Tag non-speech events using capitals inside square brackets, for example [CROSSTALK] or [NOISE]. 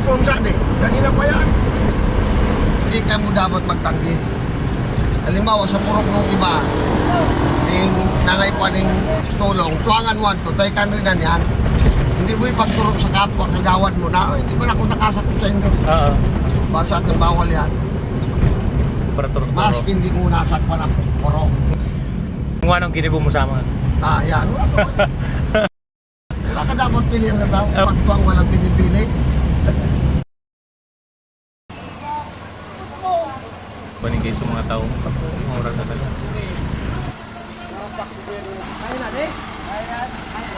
turong sa di. Kanina pa yan. Hindi ka mo dapat magtanggi. Halimbawa sa purok ng iba, ning nangay pa ning tulong, tuwangan mo to, tayo kaninan yan. Hindi mo ipagturong sa kapwa, kagawad mo na, "Ay, hindi mo na ako nakasakop sa inyo. Oo. Basta ng bawal yan. Maski hindi mo nasakpan ang purok. Kung anong ginibo mo sa mga. Ah, yan. [LAUGHS] Wala ka dapat pilihan na tao. Pagtuang walang pinipili. Panigay sa mga tao. Mura talaga. Kaya na, eh. Kaya na.